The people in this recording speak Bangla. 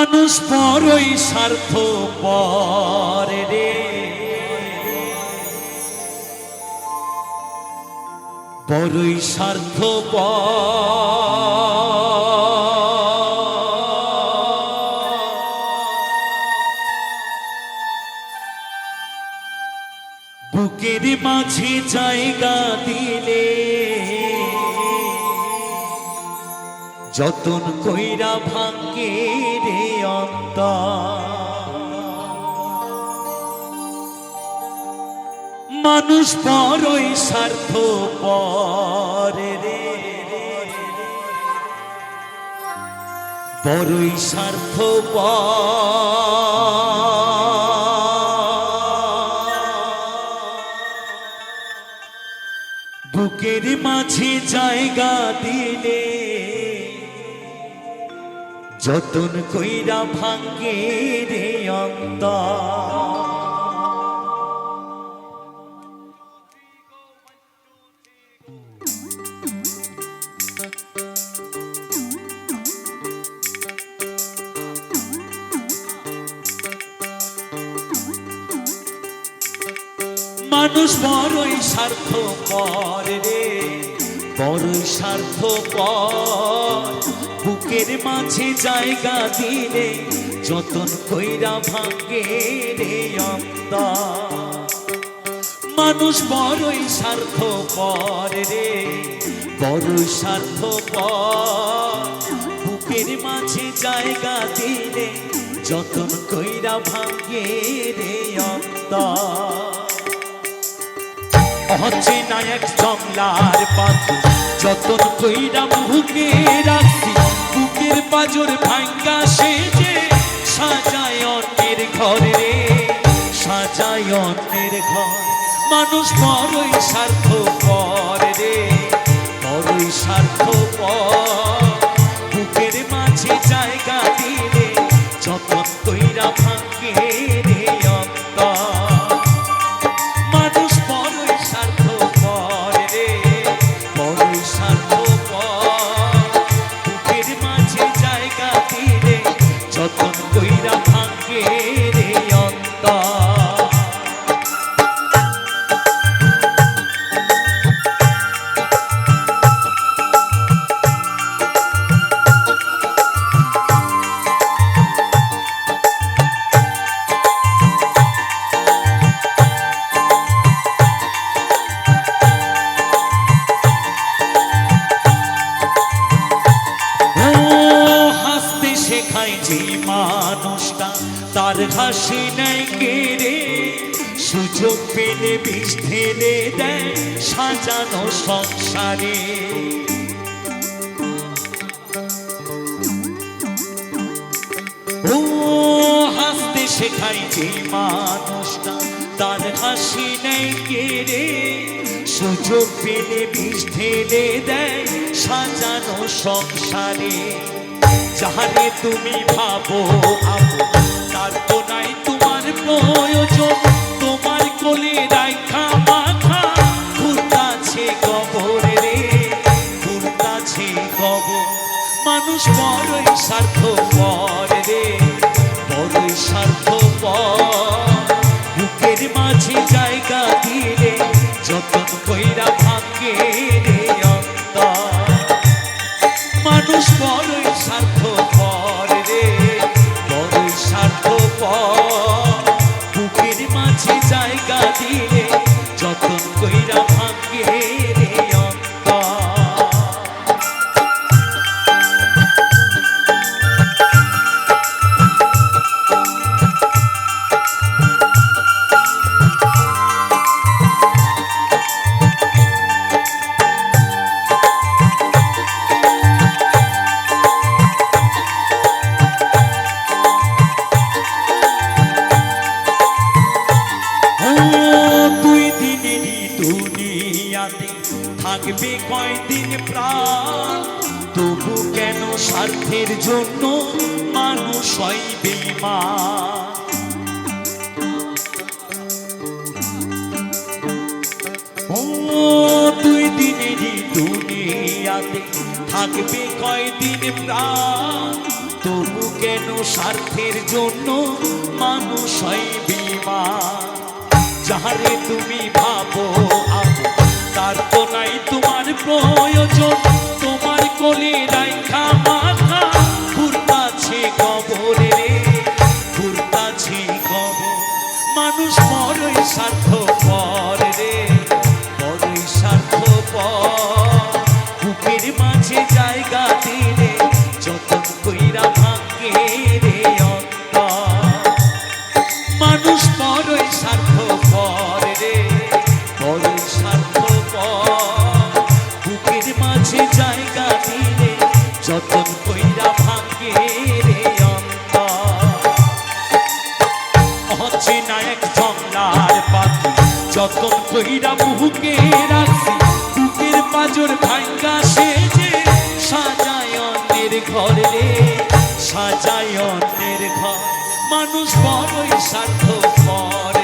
মানুষ বড়ই স্বার্থ পরে রে। বড়ই স্বার্থ বুকের মাঝে জায়গা দিলে যতন কইরা ভাঙ্গে অন্তর মানুষ বড়ই স্বার্থ পরে রে। বড়ই স্বার্থ বুকের মাঝে জায়গা দিলে যতন কইরা ভাঙ্গে রে অন্তর। মানুষ বড়ই স্বার্থ পর রে বড়ই স্বার্থ পর বুকের মাঝে জায়গা দিলে, যতন কইরা ভাঙ্গে রে মানুষ বড়ই স্বার্থ পর রে, বড়ই স্বার্থ পর বুকের মাঝে জায়গা দিলে, যতন কইরা ভাঙ্গে রে অন্তর। হচ্ছে এক জংলার পাখি যতন কইরা রাখছি বুকের পাজর ভাঙ্গা সেজে সাজায় অন্যের ঘরে রে সাজায় অন্যের ঘর। মানুষ বড়ই স্বার্থ হাসি নেয় কেড়ে সুযোগ পেলে বিষ ঢেলে দেয় সাজানো সংসারে। ও, হাসতে শেখায় যে মানুষটা, তার হাসি নেই কেড়ে সুযোগ পেলে বিষ ঢেলে দেয় সাজানো সংসারে। যাহারে তুমি ভাবো আপো, তার তো নাই তোমার তোমার কোলে মানুষ স্বার্থ পরে রে মাঝে জায়গা মানুষ স্বার্থ পরে রে স্বার্থ বুকের থাকবে কয়দিন প্রাণ? তবু কেন স্বার্থের জন্য মানুষ হয় বেমান দুই দিনেরই দুনিয়াতে থাকবে কয়দিন প্রাণ? তবু কেন স্বার্থের জন্য মানুষ হয় বিমান যাহারে তুমি ভাবো আমার আর তো নাই তোমার প্রয়োজন। সহিরা মুহুকে রাখি বুকের পাজর ভাঙ্গা সেজে সাজায় ঘরে রে, সাজায় ঘর। মানুষ বড়ই সার্থ ঘর